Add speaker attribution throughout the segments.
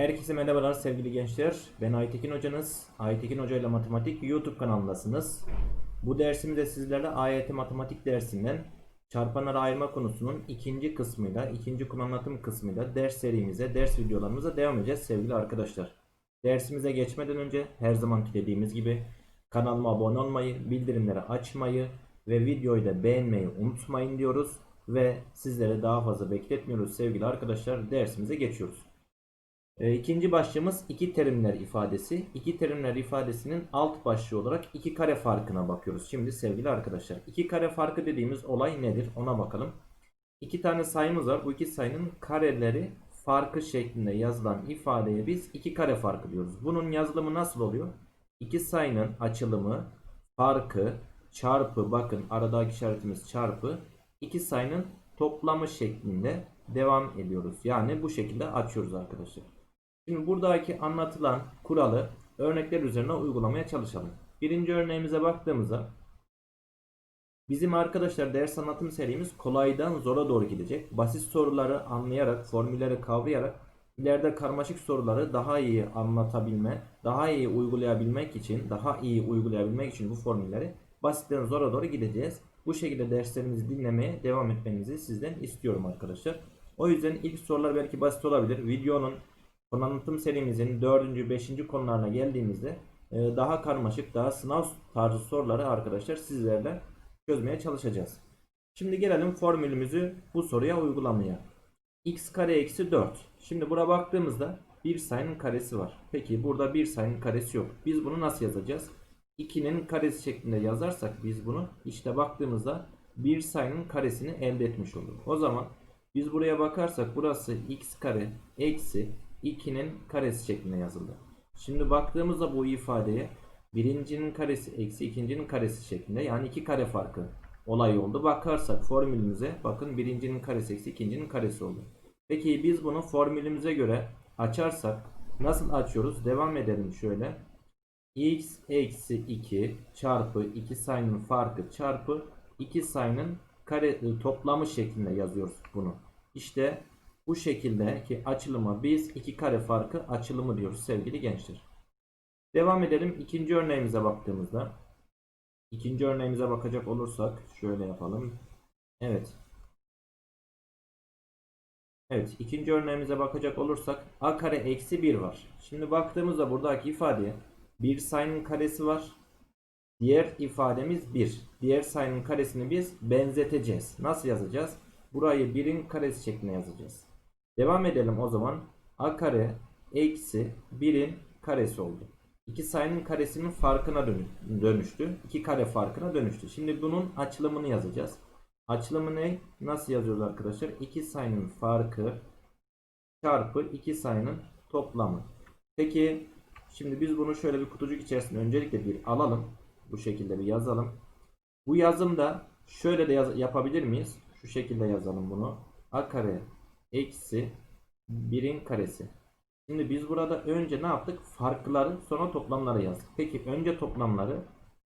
Speaker 1: Herkese merhabalar sevgili gençler. Ben Aytekin hocanız. Aytekin Hoca ile Matematik YouTube kanalındasınız. Bu dersimizde sizlerle AYT Matematik dersinden çarpanları ayırma konusunun ikinci kısmıyla, ikinci konu anlatım kısmıyla ders serimize, ders videolarımıza devam edeceğiz sevgili arkadaşlar. Dersimize geçmeden önce her zamanki dediğimiz gibi kanalıma abone olmayı, bildirimleri açmayı ve videoyu da beğenmeyi unutmayın diyoruz. Ve sizlere daha fazla bekletmiyoruz sevgili arkadaşlar. Dersimize geçiyoruz. E, İkinci başlığımız iki terimler ifadesi. İki terimler ifadesinin alt başlığı olarak iki kare farkına bakıyoruz. Şimdi sevgili arkadaşlar iki kare farkı dediğimiz olay nedir ona bakalım. İki tane sayımız var. Bu iki sayının kareleri farkı şeklinde yazılan ifadeye biz iki kare farkı diyoruz. Bunun yazılımı nasıl oluyor? İki sayının açılımı farkı çarpı bakın aradaki işaretimiz çarpı iki sayının toplamı şeklinde devam ediyoruz. Yani bu şekilde açıyoruz arkadaşlar. Şimdi buradaki anlatılan kuralı örnekler üzerine uygulamaya çalışalım. Birinci örneğimize baktığımızda bizim arkadaşlar ders anlatım serimiz kolaydan zora doğru gidecek. Basit soruları anlayarak, formülleri kavrayarak ileride karmaşık soruları daha iyi anlatabilme, daha iyi uygulayabilmek için, daha iyi uygulayabilmek için bu formülleri basitten zora doğru gideceğiz. Bu şekilde derslerimizi dinlemeye devam etmenizi sizden istiyorum arkadaşlar. O yüzden ilk sorular belki basit olabilir. Videonun Konu anlatım serimizin 4. 5. konularına geldiğimizde e, daha karmaşık, daha sınav tarzı soruları arkadaşlar sizlerle çözmeye çalışacağız. Şimdi gelelim formülümüzü bu soruya uygulamaya. x kare eksi 4. Şimdi buna baktığımızda bir sayının karesi var. Peki burada bir sayının karesi yok. Biz bunu nasıl yazacağız? 2'nin karesi şeklinde yazarsak biz bunu işte baktığımızda bir sayının karesini elde etmiş oluruz. O zaman biz buraya bakarsak burası x kare eksi 2'nin karesi şeklinde yazıldı. Şimdi baktığımızda bu ifadeye birincinin karesi eksi ikincinin karesi şeklinde yani iki kare farkı olay oldu. Bakarsak formülümüze bakın birincinin karesi eksi ikincinin karesi oldu. Peki biz bunu formülümüze göre açarsak nasıl açıyoruz? Devam edelim şöyle. x eksi 2 çarpı 2 sayının farkı çarpı 2 sayının kare toplamı şeklinde yazıyoruz bunu. İşte bu şekilde ki açılıma biz iki kare farkı açılımı diyoruz sevgili gençler. Devam edelim ikinci örneğimize baktığımızda. İkinci örneğimize bakacak olursak şöyle yapalım. Evet. Evet ikinci örneğimize bakacak olursak a kare eksi 1 var. Şimdi baktığımızda buradaki ifadeye bir sayının karesi var. Diğer ifademiz 1. Diğer sayının karesini biz benzeteceğiz. Nasıl yazacağız? Burayı 1'in karesi şeklinde yazacağız. Devam edelim o zaman. A kare eksi 1'in karesi oldu. İki sayının karesinin farkına dönüştü. İki kare farkına dönüştü. Şimdi bunun açılımını yazacağız. Açılımı ne? Nasıl yazıyoruz arkadaşlar? İki sayının farkı çarpı iki sayının toplamı. Peki şimdi biz bunu şöyle bir kutucuk içerisinde öncelikle bir alalım. Bu şekilde bir yazalım. Bu yazımda şöyle de yapabilir miyiz? Şu şekilde yazalım bunu. A kare eksi 1'in karesi. Şimdi biz burada önce ne yaptık? Farkları sonra toplamları yazdık. Peki önce toplamları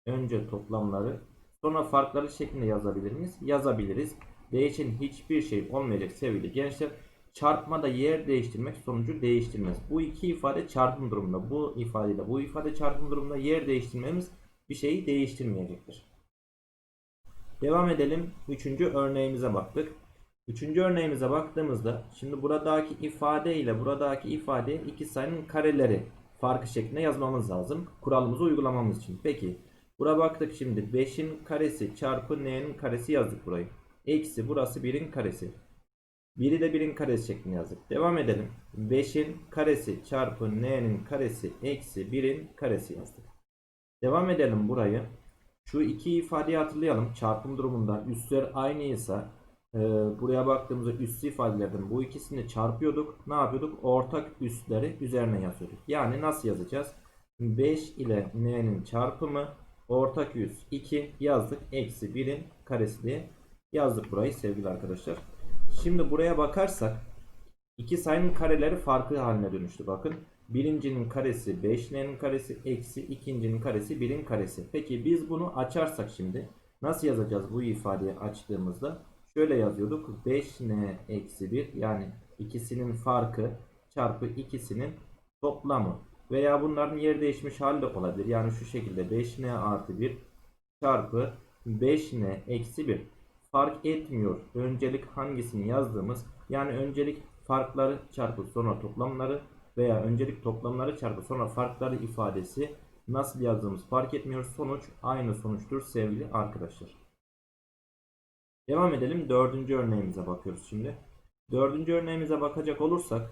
Speaker 1: önce toplamları sonra farkları şeklinde yazabilir miyiz? Yazabiliriz. Değişen hiçbir şey olmayacak sevgili gençler. Çarpmada yer değiştirmek sonucu değiştirmez. Bu iki ifade çarpım durumunda. Bu ifadeyle bu ifade çarpım durumunda yer değiştirmemiz bir şeyi değiştirmeyecektir. Devam edelim. Üçüncü örneğimize baktık. Üçüncü örneğimize baktığımızda şimdi buradaki ifade ile buradaki ifade iki sayının kareleri farkı şeklinde yazmamız lazım. Kuralımızı uygulamamız için. Peki bura baktık şimdi 5'in karesi çarpı n'nin karesi yazdık burayı. Eksi burası 1'in karesi. 1'i de 1'in karesi şeklinde yazdık. Devam edelim. 5'in karesi çarpı n'nin karesi eksi 1'in karesi yazdık. Devam edelim burayı. Şu iki ifadeyi hatırlayalım. Çarpım durumunda üstler aynıysa ee, buraya baktığımızda üstü ifadelerden bu ikisini çarpıyorduk. Ne yapıyorduk? Ortak üstleri üzerine yazıyorduk. Yani nasıl yazacağız? 5 ile n'nin çarpımı ortak üst 2 yazdık. Eksi 1'in karesi diye yazdık burayı sevgili arkadaşlar. Şimdi buraya bakarsak iki sayının kareleri farklı haline dönüştü. Bakın birincinin karesi 5n'nin karesi eksi ikincinin karesi 1'in karesi. Peki biz bunu açarsak şimdi nasıl yazacağız bu ifadeyi açtığımızda? Şöyle yazıyorduk. 5n eksi 1 yani ikisinin farkı çarpı ikisinin toplamı. Veya bunların yer değişmiş hali de olabilir. Yani şu şekilde 5n artı 1 çarpı 5n eksi 1 fark etmiyor. Öncelik hangisini yazdığımız yani öncelik farkları çarpı sonra toplamları veya öncelik toplamları çarpı sonra farkları ifadesi nasıl yazdığımız fark etmiyor. Sonuç aynı sonuçtur sevgili arkadaşlar. Devam edelim. Dördüncü örneğimize bakıyoruz şimdi. Dördüncü örneğimize bakacak olursak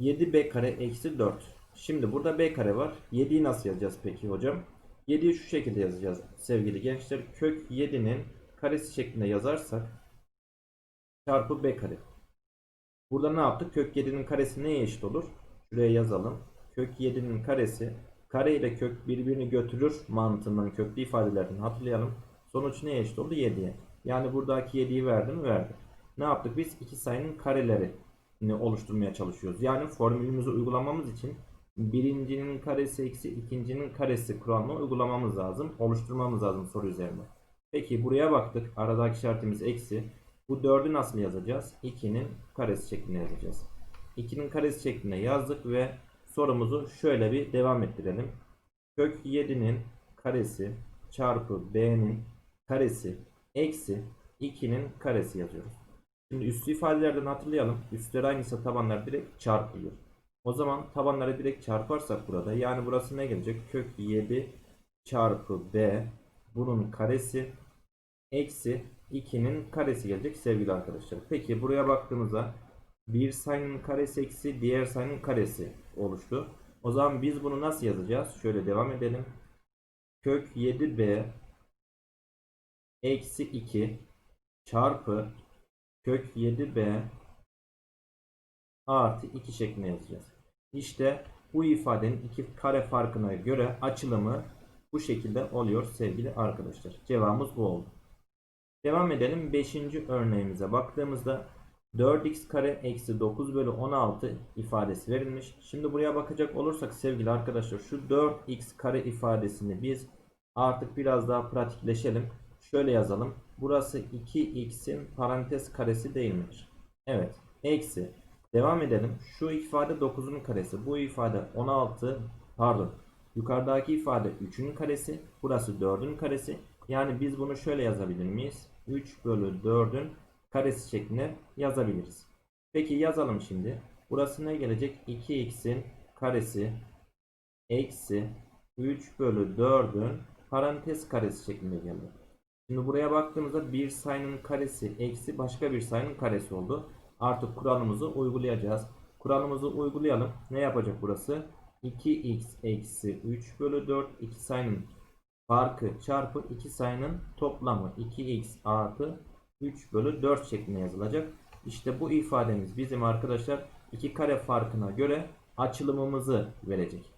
Speaker 1: 7b kare eksi 4. Şimdi burada b kare var. 7'yi nasıl yazacağız peki hocam? 7'yi şu şekilde yazacağız sevgili gençler. Kök 7'nin karesi şeklinde yazarsak çarpı b kare. Burada ne yaptık? Kök 7'nin karesi neye eşit olur? Şuraya yazalım. Kök 7'nin karesi kare ile kök birbirini götürür mantığından köklü ifadelerden hatırlayalım. Sonuç neye eşit oldu? 7'ye. Yani buradaki 7'yi verdi mi? Verdi. Ne yaptık biz? İki sayının karelerini oluşturmaya çalışıyoruz. Yani formülümüzü uygulamamız için birincinin karesi eksi ikincinin karesi kuralını uygulamamız lazım. Oluşturmamız lazım soru üzerinde. Peki buraya baktık. Aradaki işaretimiz eksi. Bu 4'ü nasıl yazacağız? 2'nin karesi şeklinde yazacağız. 2'nin karesi şeklinde yazdık ve sorumuzu şöyle bir devam ettirelim. Kök 7'nin karesi çarpı b'nin karesi eksi 2'nin karesi yazıyoruz. Şimdi üstü ifadelerden hatırlayalım. Üstler aynıysa tabanlar direkt çarpılıyor. O zaman tabanları direkt çarparsak burada yani burası ne gelecek? Kök 7 çarpı b bunun karesi eksi 2'nin karesi gelecek sevgili arkadaşlar. Peki buraya baktığımızda bir sayının karesi eksi diğer sayının karesi oluştu. O zaman biz bunu nasıl yazacağız? Şöyle devam edelim. Kök 7b eksi 2 çarpı kök 7b artı 2 şeklinde yazacağız. İşte bu ifadenin iki kare farkına göre açılımı bu şekilde oluyor sevgili arkadaşlar. Cevabımız bu oldu. Devam edelim 5. örneğimize baktığımızda 4x kare eksi 9 bölü 16 ifadesi verilmiş. Şimdi buraya bakacak olursak sevgili arkadaşlar şu 4x kare ifadesini biz artık biraz daha pratikleşelim. Şöyle yazalım. Burası 2x'in parantez karesi değil midir? Evet. Eksi. Devam edelim. Şu ifade 9'un karesi. Bu ifade 16 pardon. Yukarıdaki ifade 3'ün karesi. Burası 4'ün karesi. Yani biz bunu şöyle yazabilir miyiz? 3 bölü 4'ün karesi şeklinde yazabiliriz. Peki yazalım şimdi. Burası ne gelecek? 2x'in karesi eksi 3 bölü 4'ün parantez karesi şeklinde geldi. Şimdi buraya baktığımızda bir sayının karesi eksi başka bir sayının karesi oldu. Artık kuralımızı uygulayacağız. Kuralımızı uygulayalım. Ne yapacak burası? 2x eksi 3 bölü 4 iki sayının farkı çarpı iki sayının toplamı 2x artı 3 bölü 4 şeklinde yazılacak. İşte bu ifademiz bizim arkadaşlar iki kare farkına göre açılımımızı verecek.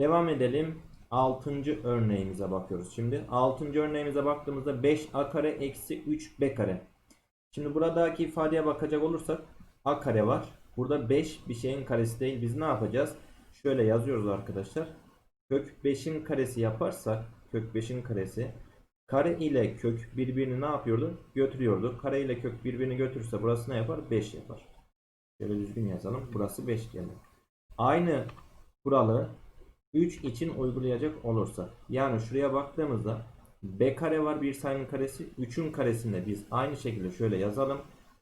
Speaker 1: Devam edelim. 6. örneğimize bakıyoruz şimdi. 6. örneğimize baktığımızda 5a kare eksi 3b kare. Şimdi buradaki ifadeye bakacak olursak a kare var. Burada 5 bir şeyin karesi değil. Biz ne yapacağız? Şöyle yazıyoruz arkadaşlar. Kök 5'in karesi yaparsak kök 5'in karesi kare ile kök birbirini ne yapıyordu? Götürüyordu. Kare ile kök birbirini götürürse burası ne yapar? 5 yapar. Şöyle düzgün yazalım. Burası 5 geldi. Aynı kuralı 3 için uygulayacak olursa yani şuraya baktığımızda b kare var bir sayının karesi 3'ün karesinde biz aynı şekilde şöyle yazalım.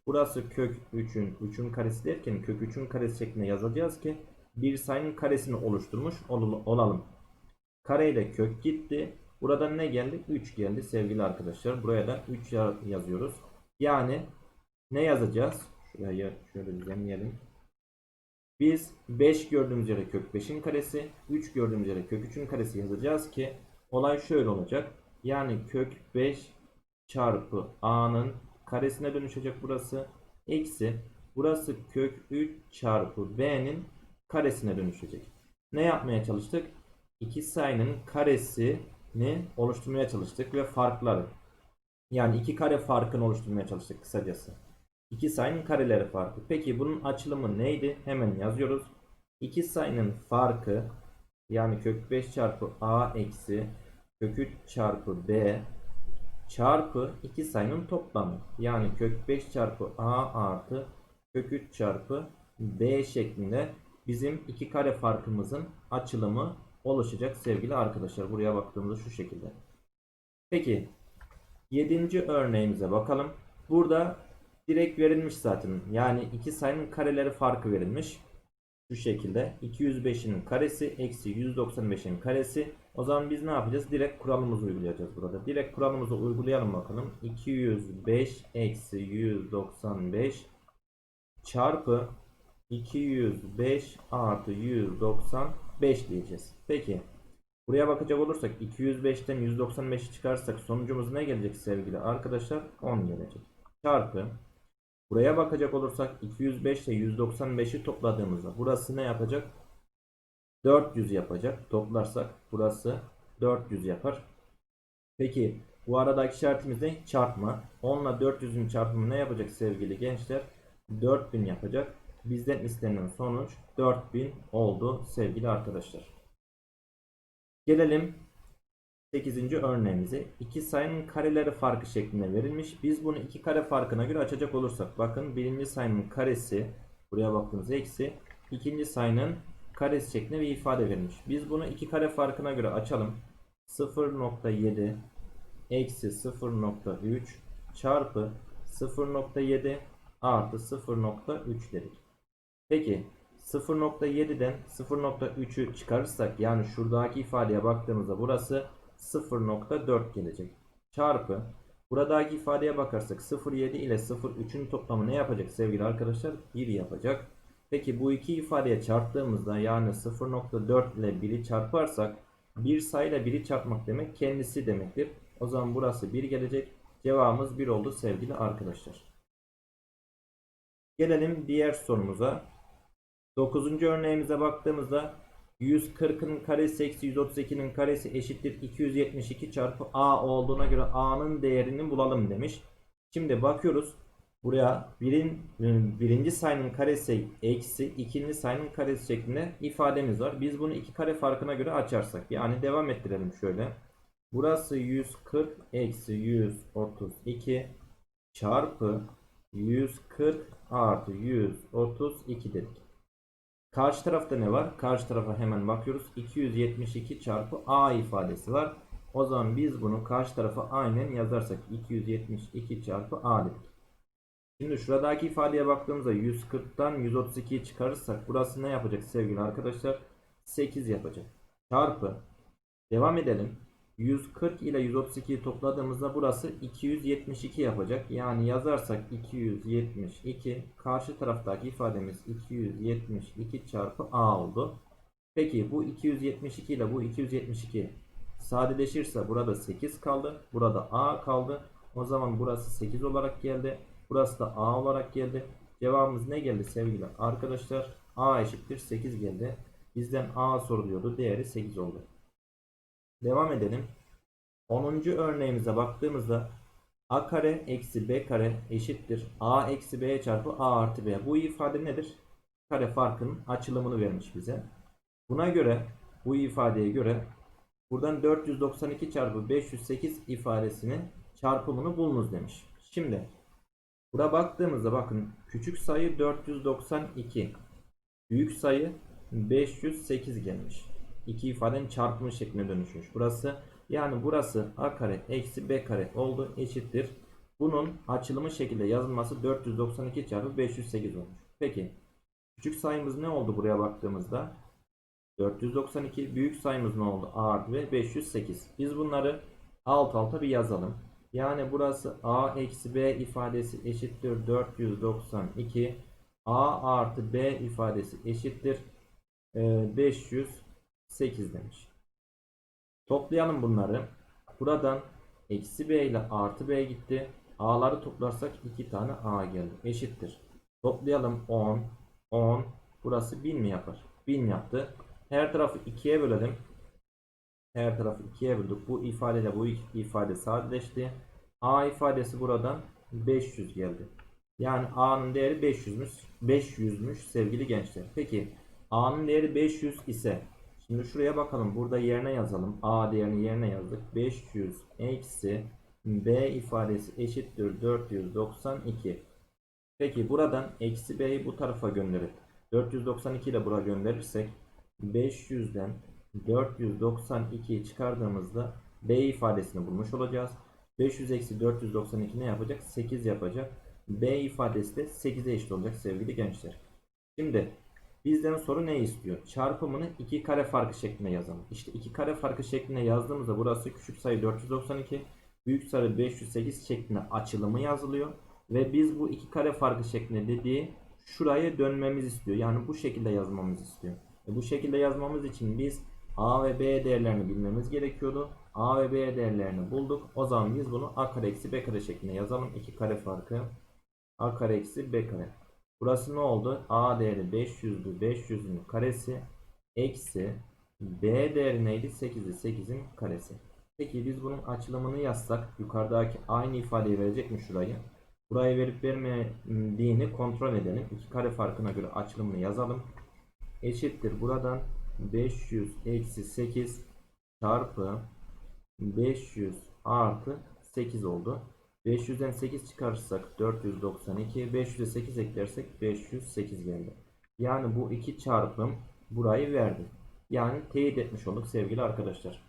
Speaker 1: Burası kök 3'ün 3'ün karesi derken kök 3'ün karesi şeklinde yazacağız ki bir sayının karesini oluşturmuş ol- olalım. Kare ile kök gitti. Burada ne geldi? 3 geldi sevgili arkadaşlar. Buraya da 3 ya- yazıyoruz. Yani ne yazacağız? Şuraya şöyle düzenleyelim. Biz 5 gördüğümüz yere kök 5'in karesi, 3 gördüğümüz yere kök 3'ün karesi yazacağız ki olay şöyle olacak. Yani kök 5 çarpı a'nın karesine dönüşecek burası. Eksi burası kök 3 çarpı b'nin karesine dönüşecek. Ne yapmaya çalıştık? İki sayının karesini oluşturmaya çalıştık ve farkları. Yani iki kare farkını oluşturmaya çalıştık kısacası. İki sayının kareleri farkı. Peki bunun açılımı neydi? Hemen yazıyoruz. İki sayının farkı yani kök 5 çarpı a eksi kök 3 çarpı b çarpı iki sayının toplamı. Yani kök 5 çarpı a artı kök 3 çarpı b şeklinde bizim iki kare farkımızın açılımı oluşacak sevgili arkadaşlar. Buraya baktığımızda şu şekilde. Peki 7. örneğimize bakalım. Burada direkt verilmiş zaten. Yani iki sayının kareleri farkı verilmiş. Şu şekilde 205'in karesi eksi 195'in karesi. O zaman biz ne yapacağız? Direkt kuralımızı uygulayacağız burada. Direkt kuralımızı uygulayalım bakalım. 205 eksi 195 çarpı 205 artı 195 diyeceğiz. Peki. Buraya bakacak olursak 205'ten 195'i çıkarsak sonucumuz ne gelecek sevgili arkadaşlar? 10 gelecek. Çarpı Buraya bakacak olursak 205 ile 195'i topladığımızda burası ne yapacak? 400 yapacak. Toplarsak burası 400 yapar. Peki bu aradaki işaretimiz ne? Çarpma. 10 ile 400'ün çarpımı ne yapacak sevgili gençler? 4000 yapacak. Bizden istenilen sonuç 4000 oldu sevgili arkadaşlar. Gelelim 8. örneğimize. İki sayının kareleri farkı şeklinde verilmiş. Biz bunu iki kare farkına göre açacak olursak bakın birinci sayının karesi buraya baktığımız eksi ikinci sayının karesi şeklinde bir ifade verilmiş. Biz bunu iki kare farkına göre açalım. 0.7 eksi 0.3 çarpı 0.7 artı 0.3 dedik. Peki 0.7'den 0.3'ü çıkarırsak yani şuradaki ifadeye baktığımızda burası 0.4 gelecek. Çarpı buradaki ifadeye bakarsak 0.7 ile 0.3'ün toplamı ne yapacak sevgili arkadaşlar? 1 yapacak. Peki bu iki ifadeye çarptığımızda yani 0.4 ile 1'i çarparsak bir sayıyla 1'i çarpmak demek kendisi demektir. O zaman burası 1 gelecek. Cevabımız 1 oldu sevgili arkadaşlar. Gelelim diğer sorumuza. 9. örneğimize baktığımızda 140'ın karesi eksi 132'nin karesi eşittir 272 çarpı a olduğuna göre a'nın değerini bulalım demiş. Şimdi bakıyoruz. Buraya birin, birinci sayının karesi eksi ikinci sayının karesi şeklinde ifademiz var. Biz bunu iki kare farkına göre açarsak yani devam ettirelim şöyle. Burası 140 eksi 132 çarpı 140 artı 132 dedik. Karşı tarafta ne var? Karşı tarafa hemen bakıyoruz. 272 çarpı a ifadesi var. O zaman biz bunu karşı tarafa aynen yazarsak 272 çarpı a dedik. Şimdi şuradaki ifadeye baktığımızda 140'tan 132'yi çıkarırsak burası ne yapacak sevgili arkadaşlar? 8 yapacak. Çarpı. Devam edelim. 140 ile 132'yi topladığımızda burası 272 yapacak. Yani yazarsak 272 karşı taraftaki ifademiz 272 çarpı a oldu. Peki bu 272 ile bu 272 sadeleşirse burada 8 kaldı. Burada a kaldı. O zaman burası 8 olarak geldi. Burası da a olarak geldi. Cevabımız ne geldi sevgili arkadaşlar? a eşittir 8 geldi. Bizden a soruluyordu. Değeri 8 oldu. Devam edelim. 10. örneğimize baktığımızda a kare eksi b kare eşittir a eksi b çarpı a artı b. Bu ifade nedir? Kare farkının açılımını vermiş bize. Buna göre bu ifadeye göre buradan 492 çarpı 508 ifadesinin çarpımını bulunuz demiş. Şimdi buna baktığımızda bakın küçük sayı 492 büyük sayı 508 gelmiş iki ifadenin çarpımı şekline dönüşmüş. Burası yani burası a kare eksi b kare oldu eşittir. Bunun açılımı şekilde yazılması 492 çarpı 508 olmuş. Peki küçük sayımız ne oldu buraya baktığımızda? 492 büyük sayımız ne oldu? A artı B 508. Biz bunları alt alta bir yazalım. Yani burası A eksi B ifadesi eşittir 492. A artı B ifadesi eşittir 500 8 demiş. Toplayalım bunları. Buradan eksi b ile artı b gitti. A'ları toplarsak 2 tane A geldi. Eşittir. Toplayalım 10, 10. Burası 1000 mi yapar? 1000 yaptı. Her tarafı 2'ye bölelim. Her tarafı 2'ye böldük. Bu ifadeyle bu ifade sadeleşti. A ifadesi buradan 500 geldi. Yani A'nın değeri 500'müş. 500'müş sevgili gençler. Peki A'nın değeri 500 ise Şimdi şuraya bakalım. Burada yerine yazalım. A değerini yerine yazdık. 500 eksi B ifadesi eşittir 492. Peki buradan eksi B'yi bu tarafa gönderip 492 ile buraya gönderirsek 500'den 492'yi çıkardığımızda B ifadesini bulmuş olacağız. 500 eksi 492 ne yapacak? 8 yapacak. B ifadesi de 8'e eşit olacak sevgili gençler. Şimdi bizden soru ne istiyor? Çarpımını iki kare farkı şeklinde yazalım. İşte iki kare farkı şeklinde yazdığımızda burası küçük sayı 492, büyük sayı 508 şeklinde açılımı yazılıyor. Ve biz bu iki kare farkı şeklinde dediği şuraya dönmemiz istiyor. Yani bu şekilde yazmamız istiyor. E bu şekilde yazmamız için biz A ve B değerlerini bilmemiz gerekiyordu. A ve B değerlerini bulduk. O zaman biz bunu A kare eksi B kare şeklinde yazalım. İki kare farkı. A kare eksi B kare. Burası ne oldu? A değeri 500'dü. 500'ün karesi eksi B değeri neydi? 8'i 8'in karesi. Peki biz bunun açılımını yazsak yukarıdaki aynı ifadeyi verecek mi şurayı? Burayı verip vermediğini kontrol edelim. İki kare farkına göre açılımını yazalım. Eşittir buradan 500 eksi 8 çarpı 500 artı 8 oldu. 500'den 8 çıkarırsak 492, 500'e 8 eklersek 508 geldi. Yani bu iki çarpım burayı verdi. Yani teyit etmiş olduk sevgili arkadaşlar.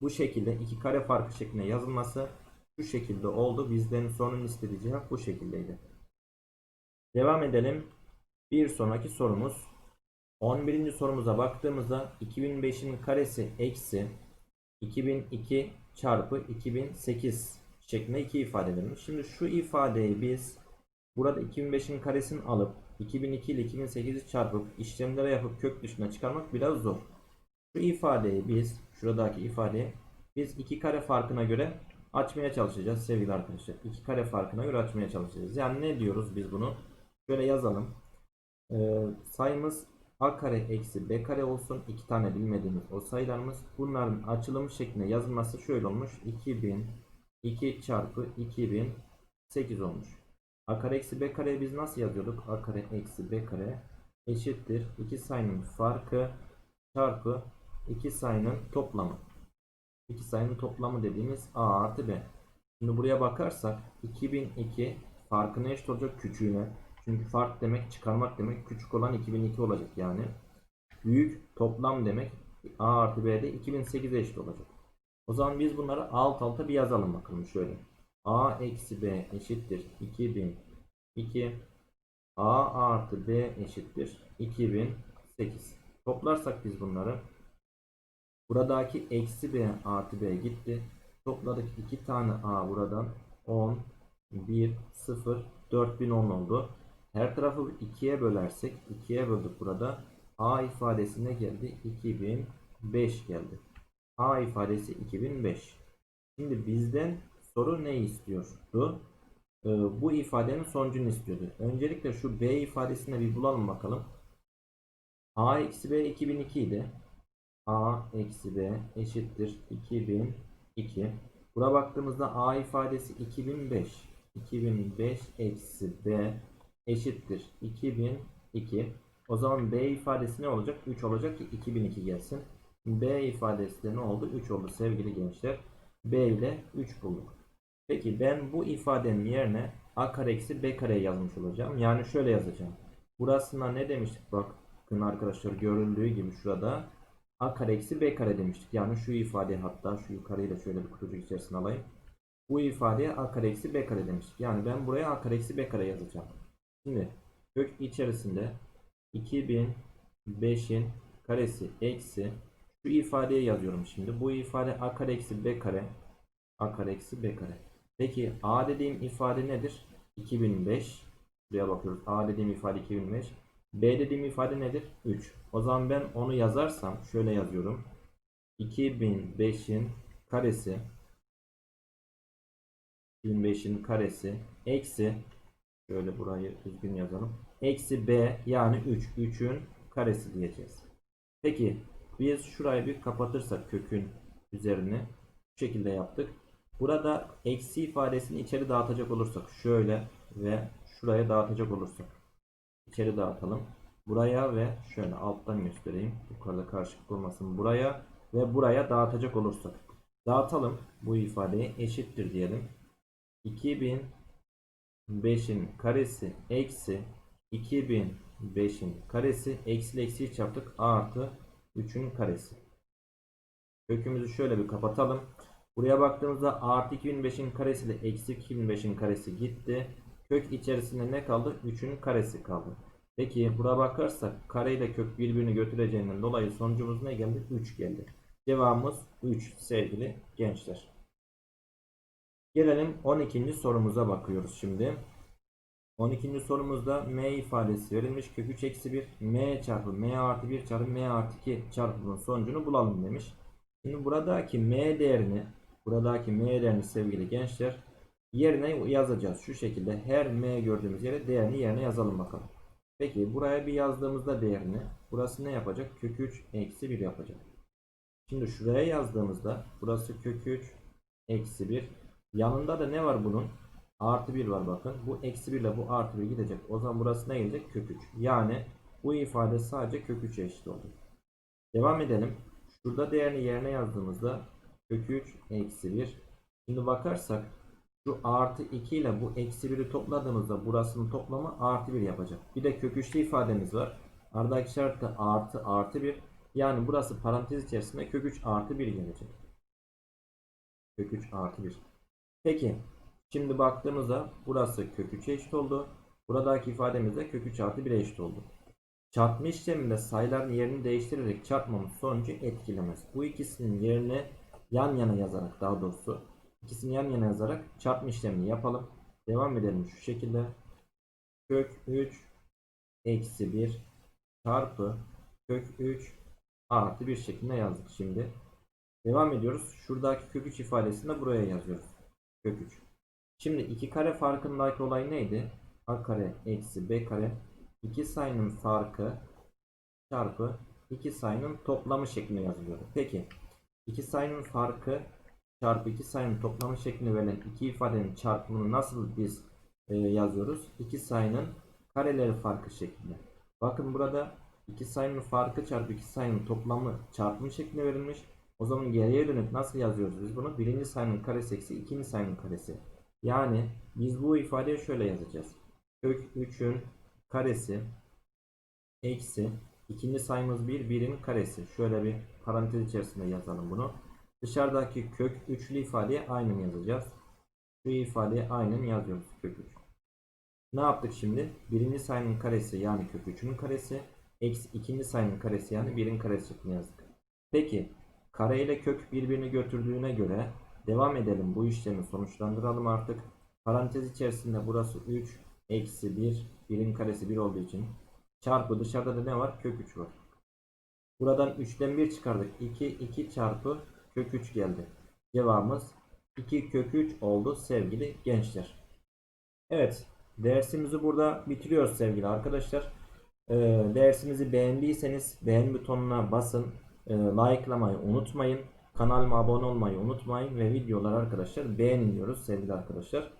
Speaker 1: Bu şekilde iki kare farkı şeklinde yazılması şu şekilde oldu. Bizden sonun istediği cevap bu şekildeydi. Devam edelim. Bir sonraki sorumuz 11. sorumuza baktığımızda 2005'in karesi eksi 2002 çarpı 2008 şeklinde iki ifade verilmiş. Şimdi şu ifadeyi biz burada 2005'in karesini alıp 2002 ile 2008'i çarpıp işlemlere yapıp kök dışına çıkarmak biraz zor. Şu ifadeyi biz şuradaki ifadeyi biz iki kare farkına göre açmaya çalışacağız sevgili arkadaşlar. İki kare farkına göre açmaya çalışacağız. Yani ne diyoruz biz bunu? Şöyle yazalım. Ee, sayımız a kare eksi b kare olsun. iki tane bilmediğimiz o sayılarımız. Bunların açılımı şeklinde yazılması şöyle olmuş. 2000 2 çarpı 2008 olmuş. A kare eksi B kareyi biz nasıl yazıyorduk? A kare eksi B kare eşittir. iki sayının farkı çarpı iki sayının toplamı. İki sayının toplamı dediğimiz A artı B. Şimdi buraya bakarsak 2002 farkına eşit olacak küçüğüne. Çünkü fark demek çıkarmak demek. Küçük olan 2002 olacak yani. Büyük toplam demek A artı B'de 2008'e eşit olacak. O zaman biz bunları alt alta bir yazalım bakalım şöyle. A eksi B eşittir 2002 A artı B eşittir 2008. Toplarsak biz bunları buradaki eksi B artı B gitti. Topladık 2 tane A buradan 10 1 0 4010 oldu. Her tarafı 2'ye bölersek 2'ye böldük burada. A ifadesine geldi 2005 geldi. A ifadesi 2005. Şimdi bizden soru ne istiyordu? Ee, bu ifadenin sonucunu istiyordu. Öncelikle şu B ifadesini bir bulalım bakalım. A eksi B 2002 idi. A eksi B eşittir 2002. Buna baktığımızda A ifadesi 2005. 2005 eksi B eşittir 2002. O zaman B ifadesi ne olacak? 3 olacak ki 2002 gelsin. B ifadesi de ne oldu? 3 oldu sevgili gençler. B ile 3 bulduk. Peki ben bu ifadenin yerine a kare eksi b kare yazmış olacağım. Yani şöyle yazacağım. Burasına ne demiştik? Bakın arkadaşlar görüldüğü gibi şurada a kare eksi b kare demiştik. Yani şu ifade hatta şu yukarıyı da şöyle bir kutucuk içerisine alayım. Bu ifadeye a kare eksi b kare demiştik. Yani ben buraya a kare eksi b kare yazacağım. Şimdi kök içerisinde 2005'in karesi eksi şu ifadeyi yazıyorum şimdi. Bu ifade a kare eksi b kare. a kare eksi b kare. Peki a dediğim ifade nedir? 2005. Buraya bakıyoruz. a dediğim ifade 2005. b dediğim ifade nedir? 3. O zaman ben onu yazarsam şöyle yazıyorum. 2005'in karesi 2005'in karesi eksi şöyle burayı düzgün yazalım. Eksi b yani 3. 3'ün karesi diyeceğiz. Peki biz şurayı bir kapatırsak kökün üzerini bu şekilde yaptık. Burada eksi ifadesini içeri dağıtacak olursak şöyle ve şuraya dağıtacak olursak içeri dağıtalım. Buraya ve şöyle alttan göstereyim. Yukarıda karışıklık olmasın. Buraya ve buraya dağıtacak olursak. Dağıtalım bu ifadeyi eşittir diyelim. 2005'in karesi eksi 2000 5'in karesi. Eksi eksiyi çarptık. Artı 3'ün karesi. Kökümüzü şöyle bir kapatalım. Buraya baktığımızda artı 2005'in karesi ile eksi 2005'in karesi gitti. Kök içerisinde ne kaldı? 3'ün karesi kaldı. Peki buraya bakarsak kare ile kök birbirini götüreceğinden dolayı sonucumuz ne geldi? 3 geldi. Cevabımız 3 sevgili gençler. Gelelim 12. sorumuza bakıyoruz şimdi. 12. sorumuzda m ifadesi verilmiş. Kök 3 eksi 1 m çarpı m artı 1 çarpı m artı 2 çarpımının sonucunu bulalım demiş. Şimdi buradaki m değerini buradaki m değerini sevgili gençler yerine yazacağız. Şu şekilde her m gördüğümüz yere değerini yerine yazalım bakalım. Peki buraya bir yazdığımızda değerini burası ne yapacak? Kök 3 eksi 1 yapacak. Şimdi şuraya yazdığımızda burası kök 3 eksi 1 yanında da ne var bunun? Artı 1 var bakın. Bu eksi 1 ile bu artı 1 gidecek. O zaman burası ne gelecek? Kök 3. Yani bu ifade sadece kök 3'e eşit oldu. Devam edelim. Şurada değerini yerine yazdığımızda kök 3 eksi 1. Şimdi bakarsak şu artı 2 ile bu eksi 1'i topladığımızda burasının toplamı artı 1 yapacak. Bir de kök 3'lü ifademiz var. Aradaki işaret de artı artı 1. Yani burası parantez içerisinde kök 3 artı 1 gelecek. Kök 3 artı 1. Peki şimdi baktığımızda burası kök 3'e eşit oldu. Buradaki ifademiz de kök 3 artı 1'e eşit oldu. Çarpma işleminde sayıların yerini değiştirerek çarpmamız sonucu etkilemez. Bu ikisinin yerini yan yana yazarak daha doğrusu ikisini yan yana yazarak çarpma işlemini yapalım. Devam edelim şu şekilde. Kök 3 eksi 1 çarpı kök 3 artı 1 şeklinde yazdık şimdi. Devam ediyoruz. Şuradaki kök 3 ifadesini de buraya yazıyoruz. Kök 3. Şimdi iki kare farkındaki olay neydi? A kare eksi B kare 2 sayının farkı çarpı 2 sayının toplamı şeklinde yazılıyordu. Peki 2 sayının farkı çarpı 2 sayının toplamı şeklinde verilen iki ifadenin çarpımını nasıl biz e, yazıyoruz? 2 sayının kareleri farkı şeklinde. Bakın burada 2 sayının farkı çarpı 2 sayının toplamı çarpımı şeklinde verilmiş. O zaman geriye dönük nasıl yazıyoruz biz bunu? Birinci sayının karesi eksi ikinci sayının karesi. Yani biz bu ifadeyi şöyle yazacağız. Kök 3'ün karesi eksi ikinci sayımız 1 birin karesi. Şöyle bir parantez içerisinde yazalım bunu. Dışarıdaki kök 3'lü ifadeye aynen yazacağız. Şu ifadeye aynen yazıyoruz kök 3. Ne yaptık şimdi? Birinci sayının karesi yani kök 3'ün karesi eksi ikinci sayının karesi yani 1'in karesi şeklinde yazdık. Peki kare ile kök birbirini götürdüğüne göre devam edelim bu işlemi sonuçlandıralım artık. Parantez içerisinde burası 3 eksi 1 1'in karesi 1 olduğu için çarpı dışarıda da ne var? Kök 3 var. Buradan 3'ten 1 çıkardık. 2 2 çarpı kök 3 geldi. Cevabımız 2 kök 3 oldu sevgili gençler. Evet dersimizi burada bitiriyoruz sevgili arkadaşlar. Ee, dersimizi beğendiyseniz beğen butonuna basın. Ee, likelamayı unutmayın. Kanalıma abone olmayı unutmayın ve videolar arkadaşlar beğenin diyoruz sevgili arkadaşlar.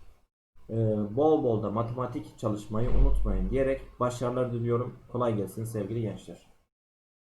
Speaker 1: Ee, bol bol da matematik çalışmayı unutmayın diyerek başarılar diliyorum. Kolay gelsin sevgili gençler.